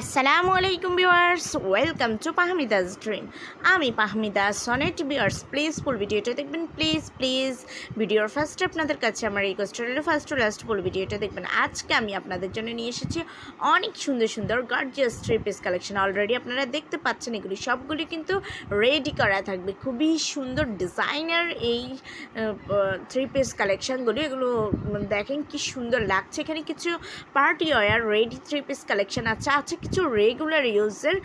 আসসালামু আলাইকুম viewers, welcome to Pahmida's dream. আমি Pahmida Sonet viewers please full ভিডিওটা দেখবেন প্লিজ প্লিজ ভিডিওর ফার্স্টে আপনাদের কাছে আমার এই কোস্টারের ফার্স্ট টু লাস্ট ফুল ভিডিওটা দেখবেন। আজকে আমি আপনাদের জন্য নিয়ে এসেছি অনেক সুন্দর সুন্দর gorgeous three piece collection already আপনারা দেখতে পাচ্ছেন এগুলি, সবগুলি কিন্তু রেডি করা থাকবে। খুবই সুন্দর ডিজাইনার এই থ্রি পিস কালেকশনগুলি এগুলো দেখেন কি সুন্দর লাগছে। এখানে কিছু party wear ready three piece collection আছে আছে কিছু রেগুলার ইউজের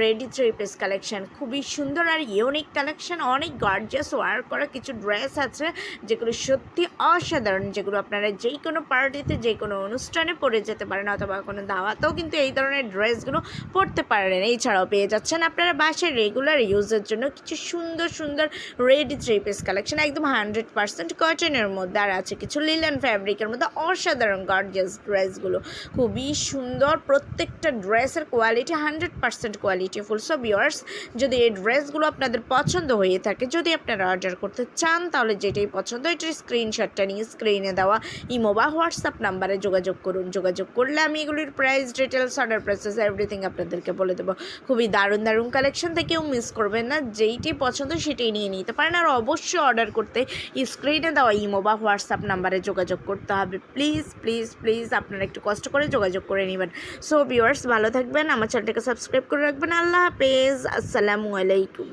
রেডি থ্রি পিস কালেকশন খুবই সুন্দর আর ইউনিক কালেকশন অনেক গর্জাস ওয়ার করা কিছু ড্রেস আছে, যেগুলো সত্যি অসাধারণ, যেগুলো আপনারা যেই কোনো পার্টিতে যে কোনো অনুষ্ঠানে পরে যেতে পারেন অথবা কোনো দাওয়াতেও কিন্তু এই ধরনের ড্রেসগুলো পরতে পারেন। এছাড়াও পেয়ে যাচ্ছেন আপনারা বাসায় রেগুলার ইউজের জন্য কিছু সুন্দর সুন্দর রেডি থ্রি পিস কালেকশন একদম হান্ড্রেড পার্সেন্ট কটনের মধ্যে। আর আছে কিছু লিলেন ফ্যাব্রিকের মধ্যে অসাধারণ গর্জিয়াস ড্রেসগুলো খুবই সুন্দর প্রত্যেকটা ড্রেসের quality hundred percent quality full so viewers যদি এই ড্রেসগুলো আপনাদের পছন্দ হয়ে থাকে, যদি আপনারা অর্ডার করতে চান, তাহলে যেটাই পছন্দ, এটার স্ক্রিনশটটা নিয়ে স্ক্রিনে দেওয়া ইমো বা হোয়াটসঅ্যাপ নাম্বারে যোগাযোগ করুন। যোগাযোগ করলে আমি এগুলির price details order prices everything আপনাদেরকে বলে দেবো। খুবই দারুণ দারুণ কালেকশন থেকেও মিস করবেন না, যেইটি পছন্দ সেটাই নিয়ে নিতে পারেন। আর অবশ্যই অর্ডার করতে স্ক্রিনে দেওয়া ইমো বা হোয়াটসঅ্যাপ নাম্বারে যোগাযোগ করতে হবে। প্লিজ প্লিজ প্লিজ আপনারা একটু কষ্ট করে যোগাযোগ করে নেবেন। সো ভিউয়ার্স ভালো থাকবেন আমার চ্যানেলটাকে সাবস্ক্রাইব করে রাখবেন। আল্লাহ হাফেজ। আসসালামু আলাইকুম।